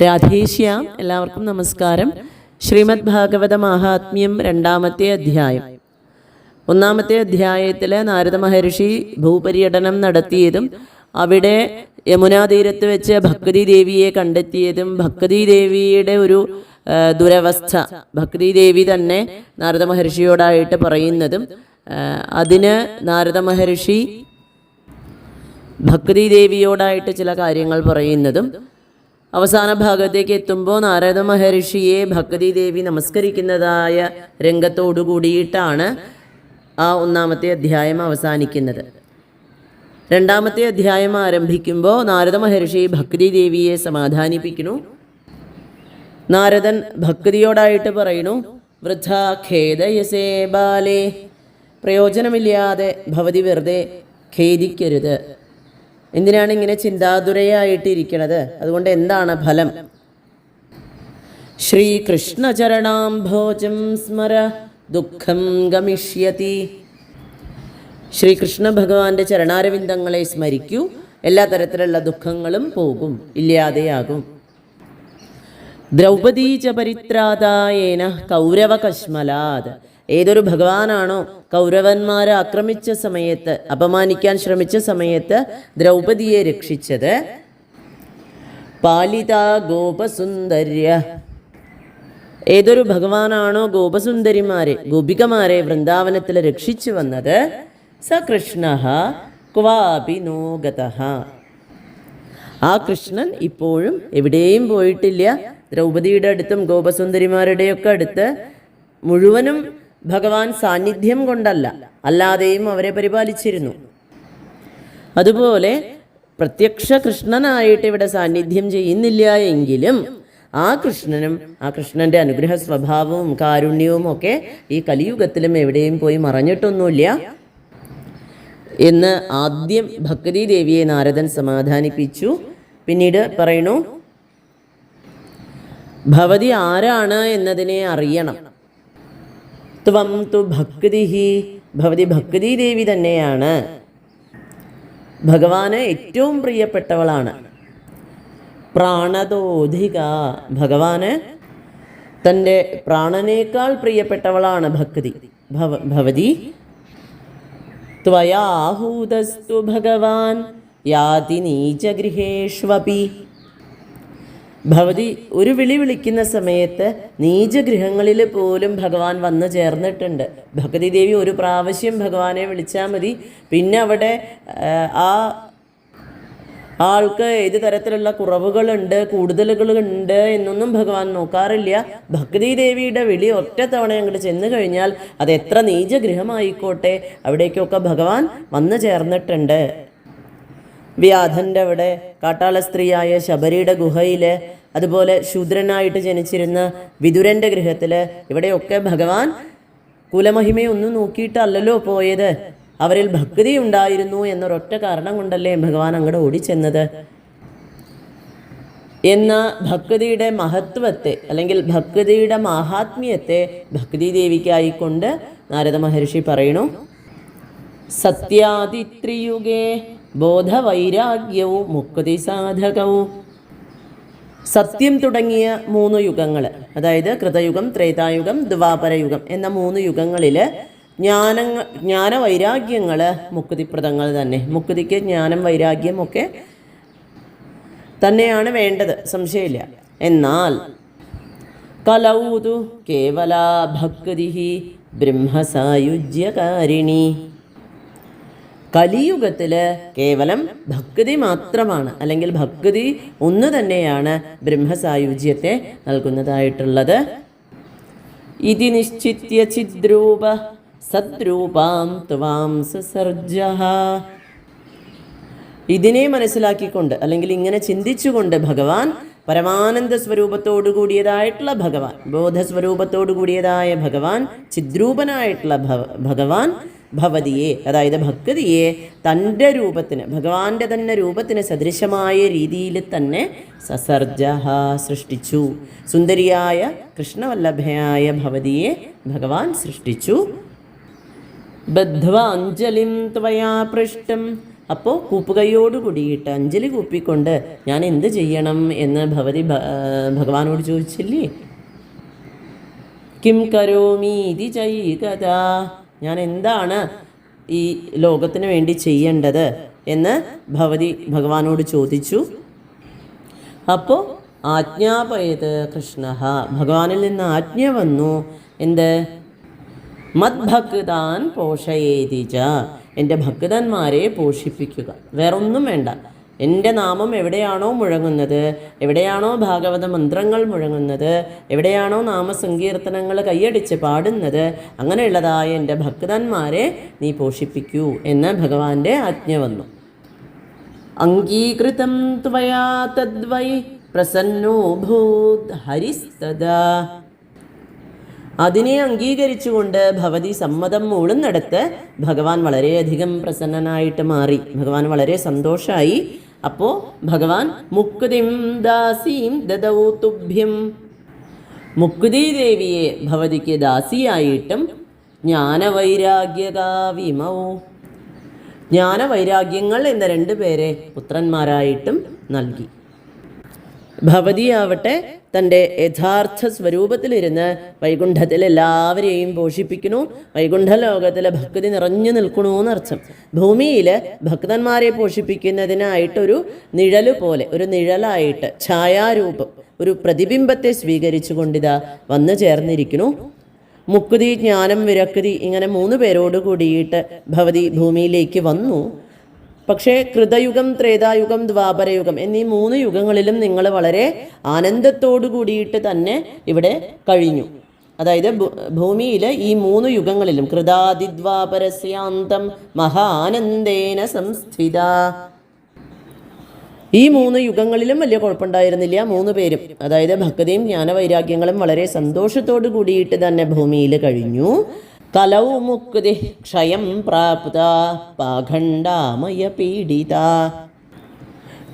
രാധേശ്യാം എല്ലാവർക്കും നമസ്കാരം. ശ്രീമദ് ഭാഗവത മഹാത്മ്യം രണ്ടാമത്തെ അധ്യായം. ഒന്നാമത്തെ അധ്യായത്തിൽ നാരദ മഹർഷി ഭൂപര്യടനം നടത്തിയതും അവിടെ യമുനാതീരത്ത് വെച്ച് ഭക്തി ദേവിയെ കണ്ടെത്തിയതും ഭക്തി ദേവിയുടെ ഒരു ദുരവസ്ഥ ഭക്തി ദേവി തന്നെ നാരദ മഹർഷിയോടായിട്ട് പറയുന്നതും അതിന് നാരദ മഹർഷി ഭക്തി ദേവിയോടായിട്ട് ചില കാര്യങ്ങൾ പറയുന്നതും അവസാന ഭാഗത്തേക്ക് എത്തുമ്പോൾ നാരദ മഹർഷിയെ ഭക്തി ദേവി നമസ്കരിക്കുന്നതായ രംഗത്തോടു കൂടിയിട്ടാണ് ആ ഒന്നാമത്തെ അധ്യായം അവസാനിക്കുന്നത്. രണ്ടാമത്തെ അധ്യായം ആരംഭിക്കുമ്പോൾ നാരദ മഹർഷി ഭക്തി ദേവിയെ സമാധാനിപ്പിക്കുന്നു. നാരദൻ ഭക്തിയോടായിട്ട് പറയുന്നു വൃദ്ധ ഖേദയസേ ബാലേ പ്രയോജനമില്ലാതെ ഭവതി വെറുതെ ഖേദിക്കരുത്. എന്തിനാണ് ഇങ്ങനെ ചിന്താതുരയായിട്ടിരിക്കണത്? അതുകൊണ്ട് എന്താണ് ഫലം? ശ്രീകൃഷ്ണചരണാംഭോജം സ്മര ദുഃഖം ഗമിഷ്യതി. ശ്രീകൃഷ്ണ ഭഗവാന്റെ ചരണാരവിന്ദങ്ങളെ സ്മരിക്കൂ. എല്ലാ തരത്തിലുള്ള ദുഃഖങ്ങളും പോകും ഇല്ലാതെയാകും. ദ്രൗപദീ പരിത്രാതായേന കൗരവ കശ്മലാത്. ഏതൊരു ഭഗവാനാണോ കൗരവന്മാരെ ആക്രമിച്ച സമയത്ത് അപമാനിക്കാൻ ശ്രമിച്ച സമയത്ത് ദ്രൗപദിയെ രക്ഷിച്ചത്? പാലിത ഗോപസുന്ദര്യ. ഏതൊരു ഭഗവാനാണോ ഗോപസുന്ദരിമാരെ ഗോപികമാരെ വൃന്ദാവനത്തിൽ രക്ഷിച്ചു വന്നത്? സ കൃഷ്ണ ക്വാപി നോഗത ആ കൃഷ്ണൻ ഇപ്പോഴും എവിടെയും പോയിട്ടില്ല. ദ്രൗപദിയുടെ അടുത്തും ഗോപസുന്ദരിമാരുടെയൊക്കെ അടുത്ത് മുഴുവനും ഭഗവാൻ സാന്നിധ്യം കൊണ്ടല്ല. അല്ലാതെയും അവരെ പരിപാലിച്ചിരുന്നു. അതുപോലെ പ്രത്യക്ഷ കൃഷ്ണനായിട്ട് ഇവിടെ സാന്നിധ്യം ചെയ്യുന്നില്ല എങ്കിലും ആ കൃഷ്ണനും ആ കൃഷ്ണന്റെ അനുഗ്രഹ സ്വഭാവവും കാരുണ്യവും ഒക്കെ ഈ കലിയുഗത്തിലും എവിടെയും പോയി മറഞ്ഞിട്ടൊന്നുമില്ല. എന്ന് ആദ്യം ഭക്തി ദേവിയെ നാരദൻ സമാധാനിപ്പിച്ചു. പിന്നീട് പറയണു ഭവതി ആരാണ് എന്നതിനെ അറിയണം. ത്വം തു ഭക്തിഹി ഭവതി ഭക്തി ദേവി തന്നെയാണ്. ഭഗവാന് ഏറ്റവും പ്രിയപ്പെട്ടവളാണ്. പ്രാണതോധിക ഭഗവാന് തന്റെ പ്രാണനേക്കാൾ പ്രിയപ്പെട്ടവളാണ് ഭക്തി. ഭവ ഭവതി ത്വയാഹൂതസ്തു ഭഗവാൻ. യാതി നീചഗൃഹേഷ്വപി. ഭവതി ഒരു വിളി വിളിക്കുന്ന സമയത്ത് നീചഗൃഹങ്ങളിൽ പോലും ഭഗവാൻ വന്നു ചേർന്നിട്ടുണ്ട്. ഭഗതി ദേവി ഒരു പ്രാവശ്യം ഭഗവാനെ വിളിച്ചാൽ മതി. പിന്നെ അവിടെ ആ, ആൾക്ക് ഏത് തരത്തിലുള്ള കുറവുകളുണ്ട് കൂടുതലുകളുണ്ട് എന്നൊന്നും ഭഗവാൻ നോക്കാറില്ല. ഭക്തി ദേവിയുടെ വിളി ഒറ്റ തവണ അങ്ങോട്ട് ചെന്ന് കഴിഞ്ഞാൽ അത് എത്ര നീചഗൃഹമായിക്കോട്ടെ അവിടേക്കൊക്കെ ഭഗവാൻ വന്നു ചേർന്നിട്ടുണ്ട്. വ്യാധന്റെ അവിടെ കാട്ടാള സ്ത്രീയായ ശബരിയുടെ ഗുഹയിൽ അതുപോലെ ശൂദ്രനായിട്ട് ജനിച്ചിരുന്ന വിതുരന്റെ ഗൃഹത്തിൽ ഇവിടെയൊക്കെ ഭഗവാൻ കുലമഹിമയൊന്നും നോക്കിയിട്ടല്ലല്ലോ പോയത്. അവരിൽ ഭക്തി ഉണ്ടായിരുന്നു എന്നൊരൊറ്റ കാരണം കൊണ്ടല്ലേ ഭഗവാൻ അങ്ങോട്ട് ഓടിച്ചെന്നത്. എന്ന ഭക്തിയുടെ മഹത്വത്തെ അല്ലെങ്കിൽ ഭക്തിയുടെ മഹാത്മ്യത്തെ ഭക്തി ദേവിക്കായിക്കൊണ്ട് നാരദ മഹർഷി പറയണു സത്യാദിത്രിയുഗേ ബോധവൈരാഗ്യവും മുക്തി സാധകവും സത്യം തുടങ്ങിയ മൂന്ന് യുഗങ്ങൾ അതായത് കൃതയുഗം ത്രേതായുഗം ദ്വാപരയുഗം എന്ന മൂന്ന് യുഗങ്ങളിൽ ജ്ഞാനങ്ങൾ ജ്ഞാനവൈരാഗ്യങ്ങൾ മുക്തിപ്രദങ്ങൾ തന്നെ. മുക്തിക്ക് ജ്ഞാനം വൈരാഗ്യം ഒക്കെ തന്നെയാണ് വേണ്ടത് സംശയമില്ല. എന്നാൽ കലൗതു കേവല ഭക്തി ബ്രഹ്മസായുജ്യകാരിണി. കലിയുഗത്തിൽ കേവലം ഭക്തി മാത്രമാണ് അല്ലെങ്കിൽ ഭക്തി ഒന്ന് തന്നെയാണ് ബ്രഹ്മസായുജ്യത്തെ നൽകുന്നതായിട്ടുള്ളത്. ഇതി നിശ്ചിത്യ ചിദ്രൂപ സദ്രൂപാം ത്വാം സസർജ. ഇതിനെ മനസ്സിലാക്കിക്കൊണ്ട് അല്ലെങ്കിൽ ഇങ്ങനെ ചിന്തിച്ചുകൊണ്ട് ഭഗവാൻ പരമാനന്ദ സ്വരൂപത്തോടു കൂടിയതായിട്ടുള്ള ഭഗവാൻ ബോധസ്വരൂപത്തോടു കൂടിയതായ ഭഗവാൻ ചിദ്രൂപനായിട്ടുള്ള ഭഗവാൻ ഭവതിയെ അതായത് ഭക്തിയെ തന്റെ രൂപത്തിന് ഭഗവാന്റെ തന്നെ രൂപത്തിന് സദൃശമായ രീതിയിൽ തന്നെ സസർജ സൃഷ്ടിച്ചു. സുന്ദരിയായ കൃഷ്ണവല്ലഭയായ ഭവതിയെ ഭഗവാൻ സൃഷ്ടിച്ചു. ബദ്ധ്വാഞ്ജലിം ത്വയാ പൃഷ്ടം അപ്പോൾ കൂപ്പുകൈയോട് കൂടിയിട്ട് അഞ്ജലി കൂപ്പിക്കൊണ്ട് ഞാൻ എന്ത് ചെയ്യണം എന്ന് ഭവതി ഭഗവാനോട് ചോദിച്ചില്ലേ? കിം കരോമി ഇതി ചൈകത. ഞാൻ എന്താണ് ഈ ലോകത്തിന് വേണ്ടി ചെയ്യേണ്ടത് എന്ന് ഭവതി ഭഗവാനോട് ചോദിച്ചു. അപ്പോൾ ആജ്ഞാപയത് കൃഷ്ണ. ഭഗവാനിൽ നിന്ന് ആജ്ഞ വന്നു. എന്ത്? മദ്ഭക്താൻ പോഷയേതിജ എന്റെ ഭക്തന്മാരെ പോഷിപ്പിക്കുക. വേറൊന്നും വേണ്ട. എന്റെ നാമം എവിടെയാണോ മുഴങ്ങുന്നത്? എവിടെയാണോ ഭാഗവത മന്ത്രങ്ങൾ മുഴങ്ങുന്നത്? എവിടെയാണോ നാമസങ്കീർത്തനങ്ങൾ കൈയടിച്ച് പാടുന്നത്? അങ്ങനെയുള്ളതായ എന്റെ ഭക്തന്മാരെ നീ പോഷിപ്പിക്കൂ എന്ന് ഭഗവാന്റെ ആജ്ഞ വന്നു. അംഗീകൃതം ത്വയാ തദ്വൈ പ്രസന്നോ ഭൂത് ഹരിസ്തദാ. അതിനെ അംഗീകരിച്ചുകൊണ്ട് ഭവതി സമ്മതം മൂളുന്നിടത്ത് ഭഗവാൻ വളരെയധികം പ്രസന്നനായിട്ട് മാറി. ഭഗവാൻ വളരെ സന്തോഷമായി അപ്പോൾ ഭഗവാൻ മുക്തിം ദാസീം ദദൗ തുഭ്യം. മുക്തി ദേവിയെ ഭവതിക്ക് ദാസിയായിട്ടും ജ്ഞാനവൈരാഗ്യകാവിമൗ. ജ്ഞാനവൈരാഗ്യങ്ങൾ എന്ന രണ്ടു പേരെ പുത്രന്മാരായിട്ടും നൽകി. ഭവതിയാവട്ടെ തന്റെ യഥാർത്ഥ സ്വരൂപത്തിലിരുന്ന് വൈകുണ്ഠത്തിൽ എല്ലാവരെയും പോഷിപ്പിക്കണു വൈകുണ്ഠ ലോകത്തിലെ ഭക്തി നിറഞ്ഞു നിൽക്കണു എന്നർത്ഥം. ഭൂമിയിൽ ഭക്തന്മാരെ പോഷിപ്പിക്കുന്നതിനായിട്ടൊരു നിഴൽ പോലെ ഒരു നിഴലായിട്ട് ഛായാരൂപം ഒരു പ്രതിബിംബത്തെ സ്വീകരിച്ചു കൊണ്ടിതാ വന്നു ചേർന്നിരിക്കുന്നു. മുക്കുതി ജ്ഞാനം വിരക്തി ഇങ്ങനെ മൂന്ന് പേരോട് കൂടിയിട്ട് ഭവതി ഭൂമിയിലേക്ക് വന്നു. പക്ഷേ കൃതയുഗം ത്രേതായുഗം ദ്വാപരയുഗം എന്നീ മൂന്ന് യുഗങ്ങളിലും നിങ്ങൾ വളരെ ആനന്ദത്തോടു കൂടിയിട്ട് തന്നെ ഇവിടെ കഴിഞ്ഞു. അതായത് ഭൂമിയിൽ ഈ മൂന്ന് യുഗങ്ങളിലും കൃതാദിദ്വാപരസ്യാന്തം മഹാനന്ദേന സംസ്ഥിത. ഈ മൂന്ന് യുഗങ്ങളിലും വലിയ കുഴപ്പമുണ്ടായിരുന്നില്ല മൂന്ന് പേരും. അതായത് ഭക്തിയും ജ്ഞാനവൈരാഗ്യങ്ങളും വളരെ സന്തോഷത്തോടു കൂടിയിട്ട് തന്നെ ഭൂമിയിൽ കഴിഞ്ഞു. കലൗ മുക്തി ക്ഷയം പ്രാപ്ത പാഖണ്ഡാമയ പീഡിത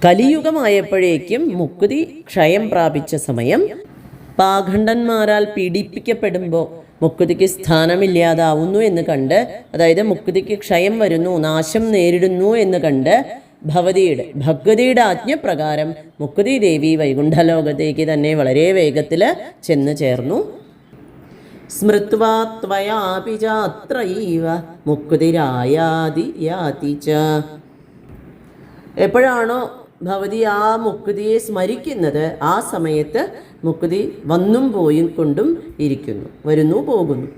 കലിയുഗമായപ്പോഴേക്കും മുക്തി ക്ഷയം പ്രാപിച്ച സമയം പാഖണ്ഡന്മാരാൽ പീഡിപ്പിക്കപ്പെടുമ്പോൾ മുക്തിക്ക് സ്ഥാനമില്ലാതാവുന്നു എന്ന് കണ്ട് അതായത് മുക്തിക്ക് ക്ഷയം വരുന്നു നാശം നേരിടുന്നു എന്ന് കണ്ട് ഭവതിയുടെ ഭഗവതിയുടെ ആജ്ഞപ്രകാരം മുക്തി ദേവി വൈകുണ്ഠലോകത്തേക്ക് തന്നെ വളരെ വേഗത്തിൽ ചെന്ന് ചേർന്നു. സ്മൃത്വാ ത്വയാപി ചാത്രൈവ മുക്തിരായാതി യാതി ച. എപ്പോഴാണോ ഭവതി ആ മുക്തിയെ സ്മരിക്കുന്നത് ആ സമയത്ത് മുക്തി വന്നും പോയും കൊണ്ടും ഇരിക്കുന്നു വരുന്നു പോകുന്നു.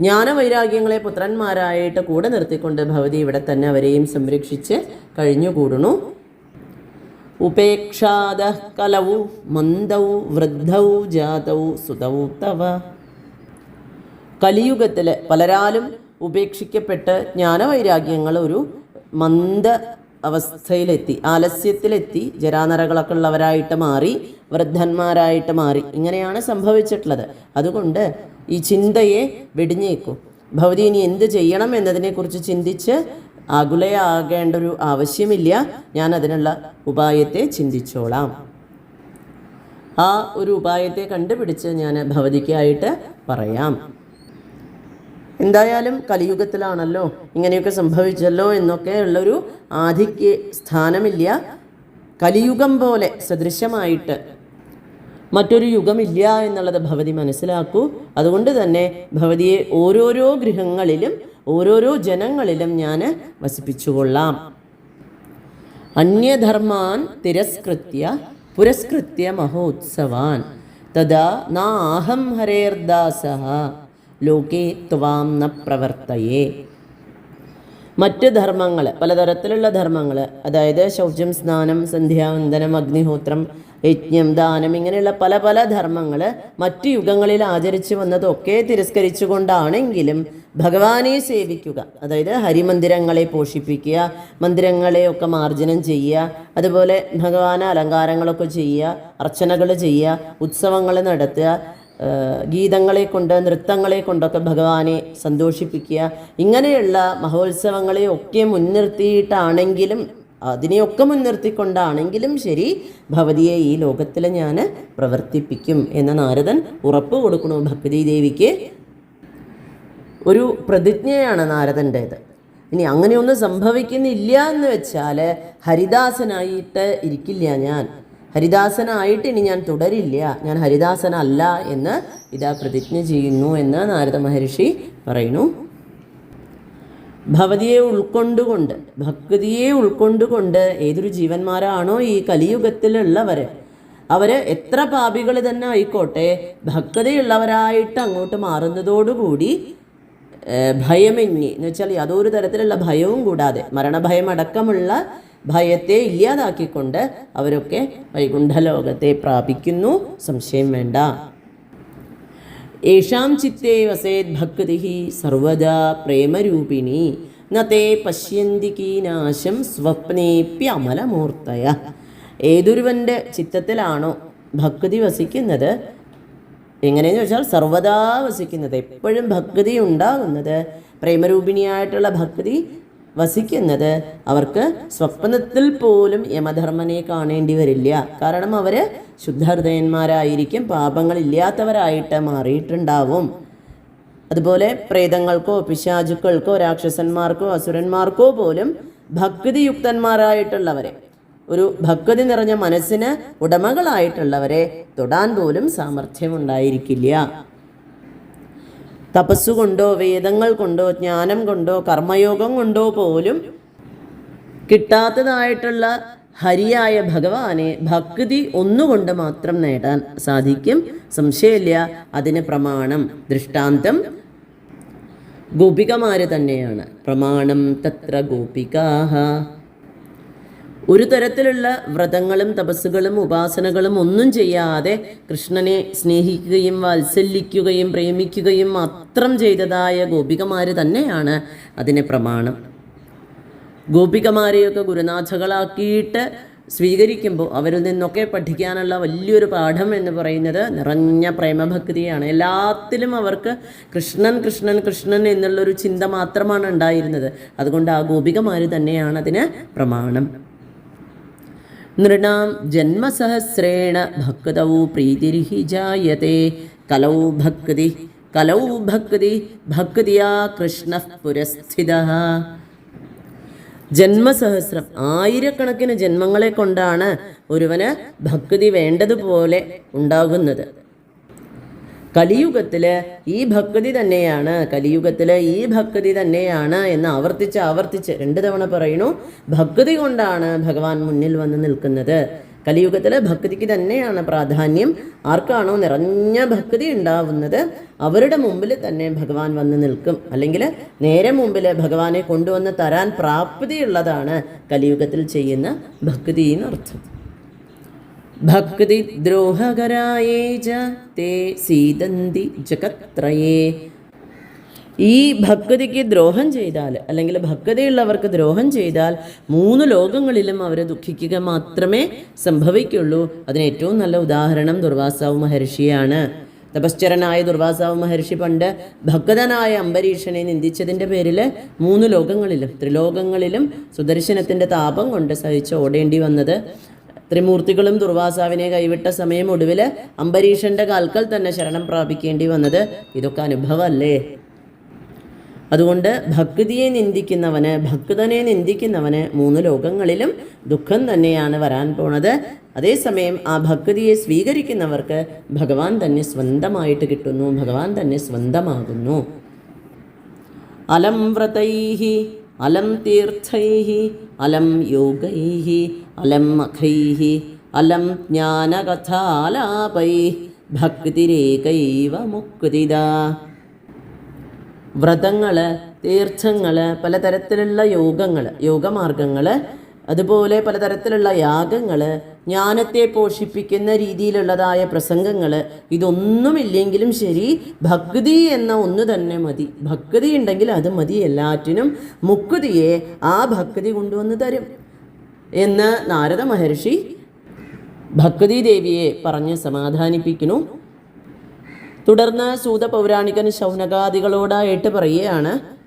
ജ്ഞാനവൈരാഗ്യങ്ങളെ പുത്രന്മാരായിട്ട് കൂടെ നിർത്തിക്കൊണ്ട് ഭവതി ഇവിടെ തന്നെ അവരെയും സംരക്ഷിച്ച് കഴിഞ്ഞുകൂടുന്നു. ഉപേക്ഷാദ കലവു മന്ദൗ വൃദ്ധൗ ജാതൗ സുതൗ തവ. കലിയുഗത്തിൽ പലരാലും ഉപേക്ഷിക്കപ്പെട്ട് ജ്ഞാനവൈരാഗ്യങ്ങൾ ഒരു മന്ദ അവസ്ഥയിലെത്തി ആലസ്യത്തിലെത്തി ജരാനരകളൊക്കെ ഉള്ളവരായിട്ട് മാറി വൃദ്ധന്മാരായിട്ട് മാറി. ഇങ്ങനെയാണ് സംഭവിച്ചിട്ടുള്ളത്. അതുകൊണ്ട് ഈ ചിന്തയെ വെടിഞ്ഞേക്കും. ഭവതി ഇനി എന്ത് ചെയ്യണം എന്നതിനെക്കുറിച്ച് ചിന്തിച്ച് ആകുലയാകേണ്ട ഒരു ആവശ്യമില്ല. ഞാൻ അതിനുള്ള ഉപായത്തെ ചിന്തിച്ചോളാം. ആ ഒരു ഉപായത്തെ കണ്ടുപിടിച്ച് ഞാൻ ഭവതിക്കായിട്ട് പറയാം. എന്തായാലും കലിയുഗത്തിലാണല്ലോ ഇങ്ങനെയൊക്കെ സംഭവിച്ചല്ലോ എന്നൊക്കെ ഉള്ളൊരു ആധിക്യ സ്ഥാനമില്ല. കലിയുഗം പോലെ സദൃശമായിട്ട് മറ്റൊരു യുഗമില്ല എന്നുള്ളത് ഭവതി മനസ്സിലാക്കൂ. അതുകൊണ്ട് തന്നെ ഭവതിയെ ഓരോരോ ഗൃഹങ്ങളിലും ഓരോരോ ജനങ്ങളിലും ഞാൻ വസിപ്പിച്ചുകൊള്ളാം. അന്യധർമാൻ തിരസ്കൃത്യ പുരസ്കൃത്യ മഹോത്സവാൻ. തഥാ നാഹം ഹരേർദാസ. ലോകേ ത്വാം ന പ്രവർത്തയേ. മറ്റ് ധർമ്മങ്ങൾ പലതരത്തിലുള്ള ധർമ്മങ്ങൾ അതായത് ശൗചം സ്നാനം സന്ധ്യാവന്തനം അഗ്നിഹോത്രം യജ്ഞം ദാനം ഇങ്ങനെയുള്ള പല പല ധർമ്മങ്ങൾ മറ്റു യുഗങ്ങളിൽ ആചരിച്ചു വന്നതൊക്കെ തിരസ്കരിച്ചുകൊണ്ടാണെങ്കിലും ഭഗവാനെ സേവിക്കുക അതായത് ഹരിമന്ദിരങ്ങളെ പോഷിപ്പിക്കുക മന്ദിരങ്ങളെയൊക്കെ മാർജനം ചെയ്യുക അതുപോലെ ഭഗവാന് അലങ്കാരങ്ങളൊക്കെ ചെയ്യുക അർച്ചനകൾ ചെയ്യുക ഉത്സവങ്ങൾ നടത്തുക ഗീതങ്ങളെ കൊണ്ട് നൃത്തങ്ങളെ കൊണ്ടൊക്കെ ഭഗവാനെ സന്തോഷിപ്പിക്കുക. ഇങ്ങനെയുള്ള മഹോത്സവങ്ങളെ ഒക്കെ മുൻനിർത്തിയിട്ടാണെങ്കിലും അതിനെയൊക്കെ മുൻനിർത്തിക്കൊണ്ടാണെങ്കിലും ശരി ഭവതിയെ ഈ ലോകത്തിൽ ഞാൻ പ്രവർത്തിപ്പിക്കും എന്ന നാരദൻ ഉറപ്പ് കൊടുക്കണു ഭക്തി ദേവിക്ക്. ഒരു പ്രതിജ്ഞയാണ് നാരദന്റേത്. ഇനി അങ്ങനെയൊന്നും സംഭവിക്കുന്നില്ല എന്ന് വെച്ചാൽ ഹരിദാസനായിട്ട് ഇരിക്കില്ല ഞാൻ. ഹരിദാസനായിട്ട് ഇനി ഞാൻ തുടരില്ല. ഞാൻ ഹരിദാസനല്ല എന്ന് ഇതാ പ്രതിജ്ഞ ചെയ്യുന്നു എന്ന് നാരദ മഹർഷി പറയുന്നു. ഭവതിയെ ഉൾക്കൊണ്ടുകൊണ്ട് ഭക്തിയെ ഉൾക്കൊണ്ടുകൊണ്ട് ഏതൊരു ജീവന്മാരാണോ ഈ കലിയുഗത്തിലുള്ളവർ അവർ എത്ര പാപികൾ തന്നെ ആയിക്കോട്ടെ ഭക്തതയുള്ളവരായിട്ട് അങ്ങോട്ട് മാറുന്നതോടുകൂടി ഭയമെങ്ങി എന്ന് വെച്ചാൽ യാതൊരു തരത്തിലുള്ള ഭയവും കൂടാതെ മരണഭയം അടക്കമുള്ള ഭയത്തെ ഇല്ലാതാക്കിക്കൊണ്ട് അവരൊക്കെ വൈകുണ്ഠലോകത്തെ പ്രാപിക്കുന്നു. സംശയം വേണ്ട. യേഷാം ചിത്തേ വസേത് ഭക്തി സർവദാ പ്രേമരൂപിണി. നേ പശ്യന്തി കീനാശം സ്വപ്നേപ്യമലമൂർത്തയ ഏതൊരുവന്റെ ചിത്തത്തിലാണോ ഭക്തി വസിക്കുന്നത്? എങ്ങനെയെന്ന് വെച്ചാൽ സർവദാ വസിക്കുന്നത്. എപ്പോഴും ഭക്തി ഉണ്ടാകുന്നത്. പ്രേമരൂപിണിയായിട്ടുള്ള ഭക്തി വസിക്കുന്നത്. അവർക്ക് സ്വപ്നത്തിൽ പോലും യമധർമ്മനെ കാണേണ്ടി വരില്ല. കാരണം അവർ ശുദ്ധഹൃദയന്മാരായിരിക്കും പാപങ്ങളില്ലാത്തവരായിട്ട് മാറിയിട്ടുണ്ടാവും. അതുപോലെ പ്രേതങ്ങൾക്കോ പിശാചുക്കൾക്കോ രാക്ഷസന്മാർക്കോ അസുരന്മാർക്കോ പോലും ഭക്തിയുക്തന്മാരായിട്ടുള്ളവരെ ഒരു ഭക്തി നിറഞ്ഞ മനസ്സിന് ഉടമകളായിട്ടുള്ളവരെ തൊടാൻ പോലും സാമർഥ്യമുണ്ടായിരിക്കില്ല. തപസ്സുകൊണ്ടോ വേദങ്ങൾ കൊണ്ടോ ജ്ഞാനം കൊണ്ടോ കർമ്മയോഗം കൊണ്ടോ പോലും കിട്ടാത്തതായിട്ടുള്ള ഹരിയായ ഭഗവാനെ ഭക്തി ഒന്നുകൊണ്ട് മാത്രം നേടാൻ സാധിക്കും. സംശയമില്ല അതിന് പ്രമാണം ദൃഷ്ടാന്തം ഗോപികമാര് തന്നെയാണ്. പ്രമാണം തത്ര ഗോപികാഹ. ഒരു തരത്തിലുള്ള വ്രതങ്ങളും തപസ്സുകളും ഉപാസനകളും ഒന്നും ചെയ്യാതെ കൃഷ്ണനെ സ്നേഹിക്കുകയും വാത്സല്യിക്കുകയും പ്രേമിക്കുകയും മാത്രം ചെയ്തതായ ഗോപികമാർ തന്നെയാണ് അതിന് പ്രമാണം. ഗോപികമാരെയൊക്കെ ഗുരുനാഥകളാക്കിയിട്ട് സ്വീകരിക്കുമ്പോൾ അവരിൽ നിന്നൊക്കെ പഠിക്കാനുള്ള വലിയൊരു പാഠം എന്ന് പറയുന്നത് നിറഞ്ഞ പ്രേമഭക്തിയാണ്. എല്ലാത്തിലും അവർക്ക് കൃഷ്ണൻ കൃഷ്ണൻ കൃഷ്ണൻ എന്നുള്ളൊരു ചിന്ത മാത്രമാണ് ഉണ്ടായിരുന്നത്. അതുകൊണ്ട് ആ ഗോപികമാർ തന്നെയാണ് അതിന് പ്രമാണം. നൃണാം ജന്മസഹസ്രേണ ഭക്തൗ പ്രീതിർഹി ജായത്തെ കലൗ ഭക്തി കലൗ ഭക്തി ഭക്തിയാ കൃഷ്ണ പുരസ്ഥിത ജന്മസഹസ്രം ആയിരക്കണക്കിന് ജന്മങ്ങളെ കൊണ്ടാണ് ഒരുവന് ഭക്തി വേണ്ടതുപോലെ ഉണ്ടാകുന്നത്. കലിയുഗത്തിൽ ഈ ഭക്തി തന്നെയാണ് കലിയുഗത്തിൽ ഈ ഭക്തി തന്നെയാണ് എന്ന് ആവർത്തിച്ച് ആവർത്തിച്ച് രണ്ട് തവണ പറയുന്നു. ഭക്തി കൊണ്ടാണ് ഭഗവാൻ മുന്നിൽ വന്ന് നിൽക്കുന്നത്. കലിയുഗത്തിലെ ഭക്തിക്ക് തന്നെയാണ് പ്രാധാന്യം. ആർക്കാണോ നിറഞ്ഞ ഭക്തി ഉണ്ടാവുന്നത് അവരുടെ മുമ്പിൽ തന്നെ ഭഗവാൻ വന്ന് നിൽക്കും. അല്ലെങ്കിൽ നേരെ മുമ്പിൽ ഭഗവാനെ കൊണ്ടുവന്ന് തരാൻ പ്രാപ്തിയുള്ളതാണ് കലിയുഗത്തിൽ ചെയ്യുന്ന ഭക്തി എന്നർത്ഥം. ഭക്തിദ്രോഹകരായേ ച തേ ജഗത്രയേ. ഈ ഭക്തിക്ക് ദ്രോഹം ചെയ്താൽ അല്ലെങ്കിൽ ഭക്തിയുള്ളവർക്ക് ദ്രോഹം ചെയ്താൽ മൂന്ന് ലോകങ്ങളിലും അവരെ ദുഃഖിക്കുക മാത്രമേ സംഭവിക്കുള്ളൂ. അതിന് ഏറ്റവും നല്ല ഉദാഹരണം ദുർവാസാവ് മഹർഷിയാണ്. തപശ്ചരനായ ദുർവാസാവ് മഹർഷി പണ്ട് ഭക്തനായ അംബരീഷനെ നിന്ദിച്ചതിന്റെ പേരിൽ മൂന്ന് ലോകങ്ങളിലും ത്രിലോകങ്ങളിലും സുദർശനത്തിന്റെ താപം കൊണ്ട് സഹിച്ച് ഓടേണ്ടി വന്നത് ത്രിമൂർത്തികളും ദുർവാസാവിനെ കൈവിട്ട സമയം ഒടുവിൽ അംബരീഷന്റെ കാൽക്കൽ തന്നെ ശരണം പ്രാപിക്കേണ്ടി വന്നത് ഇതൊക്കെ അനുഭവമല്ലേ അതുകൊണ്ട് ഭക്തിയെ നിന്ദിക്കുന്നവന് ഭക്തനെ നിന്ദിക്കുന്നവന് മൂന്ന് ലോകങ്ങളിലും ദുഃഖം തന്നെയാണ് വരാൻ പോണത്. അതേസമയം ആ ഭക്തിയെ സ്വീകരിക്കുന്നവർക്ക് ഭഗവാൻ തന്നെ സ്വന്തമായിട്ട് കിട്ടുന്നു ഭഗവാൻ തന്നെ സ്വന്തമാകുന്നു. അലം വ്രതൈः അലം തീർത്ഥൈ അലം യോഗൈ അലം മഖൈ അലം ജ്ഞാനകഥാലാപൈ ഭക്തിരേകൈവ മുക്തിദാ. വ്രതങ്ങൾ തീർത്ഥങ്ങൾ പലതരത്തിലുള്ള യോഗങ്ങൾ യോഗമാർഗങ്ങൾ അതുപോലെ പലതരത്തിലുള്ള യാഗങ്ങൾ ജ്ഞാനത്തെ പോഷിപ്പിക്കുന്ന രീതിയിലുള്ളതായ പ്രസംഗങ്ങൾ ഇതൊന്നുമില്ലെങ്കിലും ശരി ഭക്തി എന്ന ഒന്ന് തന്നെ മതി. ഭക്തി ഉണ്ടെങ്കിൽ അത് മതി എല്ലാറ്റിനും. മുക്തിയെ ആ ഭക്തി കൊണ്ടുവന്ന് തരും എന്ന് നാരദ മഹർഷി ഭക്തി ദേവിയെ പറഞ്ഞ് സമാധാനിപ്പിക്കുന്നു. തുടർന്ന് സൂത പൗരാണികൻ ശൗനകാദികളോടായിട്ട് പറയുകയാണ്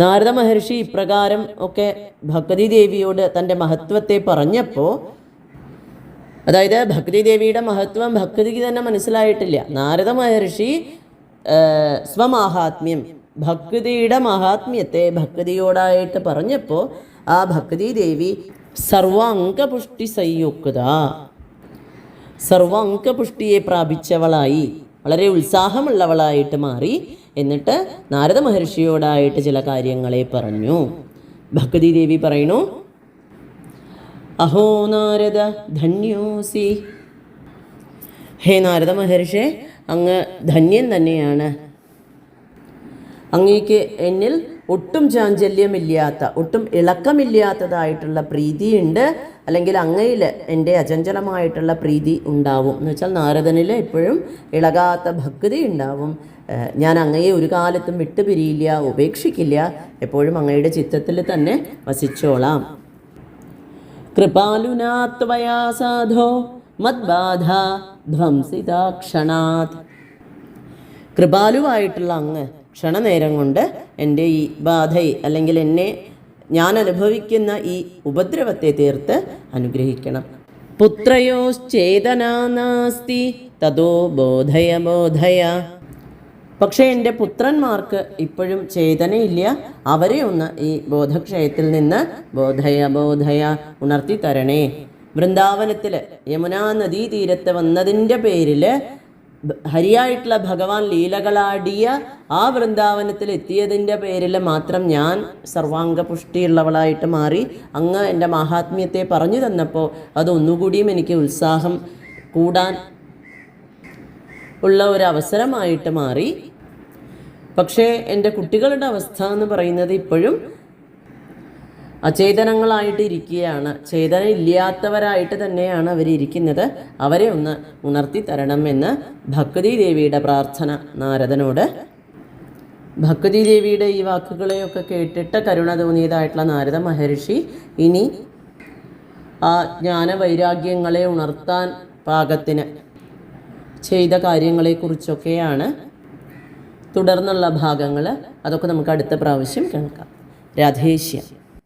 നാരദ മഹർഷി ഇപ്രകാരം ഒക്കെ ഭക്തി ദേവിയോട് തന്റെ മഹത്വത്തെ പറഞ്ഞപ്പോൾ അതായത് ഭക്തി ദേവിയുടെ മഹത്വം ഭക്തിക്ക് തന്നെ മനസ്സിലായിട്ടില്ല. നാരദ മഹർഷി സ്വമാഹാത്മ്യം ഭക്തിയുടെ മഹാത്മ്യത്തെ ഭക്തിയോടായിട്ട് പറഞ്ഞപ്പോൾ ആ ഭക്തി ദേവി സർവാംഗപുഷ്ടി സംയുക്ത സർവാംഗപുഷ്ടിയെ പ്രാപിച്ചവളായി. വളരെ ഉത്സാഹമുള്ളവളായിട്ട് മാറി എന്നിട്ട് നാരദ മഹർഷിയോടായിട്ട് ചില കാര്യങ്ങളെ പറഞ്ഞു. ഭക്തി ദേവി പറയുന്നു അഹോ നാരദ ധന്യോസി. ഹേ നാരദ മഹർഷി അങ്ങ് ധന്യൻ തന്നെയാണ്. അങ്ങേക്ക് എന്നിൽ ഒട്ടും ചാഞ്ചല്യമില്ലാത്ത ഒട്ടും ഇളക്കമില്ലാത്തതായിട്ടുള്ള പ്രീതിയുണ്ട്. അല്ലെങ്കിൽ അങ്ങയിൽ എന്റെ അചഞ്ചലമായിട്ടുള്ള പ്രീതി ഉണ്ടാവും. എന്ന് വെച്ചാൽ നാരദനിൽ എപ്പോഴും ഇളകാത്ത ഭക്തി ഉണ്ടാവും. ഞാൻ അങ്ങയെ ഒരു കാലത്തും വിട്ടുപിരിയില്ല ഉപേക്ഷിക്കില്ല. എപ്പോഴും അങ്ങയുടെ ചിത്തത്തിൽ തന്നെ വസിച്ചോളാം. കൃപാലുനാത്വയാ സാധോ മദ്ബാധ ധ്വംസിതാക്ഷണാത്. കൃപാലുവായിട്ടുള്ള അങ്ങ് ക്ഷണനേരം കൊണ്ട് എന്റെ ഈ ബാധയെ അല്ലെങ്കിൽ എന്നെ ഞാൻ അനുഭവിക്കുന്ന ഈ ഉപദ്രവത്തെ തീർത്ത് അനുഗ്രഹിക്കണം. പുത്രയോശ്ചേതന നാസ്തി തതോ ബോധയ ബോധയ പക്ഷേ എന്റെ പുത്രന്മാർക്ക് ഇപ്പോഴും ചേതനയില്ല. അവരെ ഒന്ന് ഈ ബോധക്ഷയത്തിൽ നിന്ന് ബോധയ ബോധയ ഉണർത്തി തരണേ വൃന്ദാവനത്തിൽ യമുനാ നദീ തീരത്ത് വന്നതിന്റെ പേരിൽ ഹരിയായിട്ടുള്ള ഭഗവാൻ ലീലകളാടിയ ആ വൃന്ദാവനത്തിൽ എത്തിയതിന്റെ പേരിൽ മാത്രം ഞാൻ സർവാംഗ പുഷ്ടിയുള്ളവളായിട്ട് മാറി അങ്ങ് എന്റെ മഹാത്മ്യത്തെ പറഞ്ഞു തന്നപ്പോൾ അതൊന്നുകൂടിയും എനിക്ക് ഉത്സാഹം കൂടാൻ ഉള്ള ഒരു അവസരമായിട്ട് മാറി. പക്ഷേ എന്റെ കുട്ടികളുടെ അവസ്ഥ എന്ന് പറയുന്നത് ഇപ്പോഴും അചേതനങ്ങളായിട്ട് ഇരിക്കുകയാണ്. ചേതന ഇല്ലാത്തവരായിട്ട് തന്നെയാണ് അവരിയ്ക്കുന്നത് അവരെ ഒന്ന് ഉണർത്തി എന്ന് ഭക്തി ദേവിയുടെ പ്രാർത്ഥന നാരദനോട്. ഭക്തി ദേവിയുടെ ഈ വാക്കുകളെയൊക്കെ കേട്ടിട്ട് കരുണ തോന്നിയതായിട്ടുള്ള നാരദ മഹർഷി ഇനി ആ ജ്ഞാനവൈരാഗ്യങ്ങളെ ഉണർത്താൻ പാകത്തിന് ചെയ്ത കാര്യങ്ങളെക്കുറിച്ചൊക്കെയാണ് തുടർന്നുള്ള ഭാഗങ്ങൾ. അതൊക്കെ നമുക്ക് അടുത്ത പ്രാവശ്യം കേൾക്കാം. രാധേശ്യം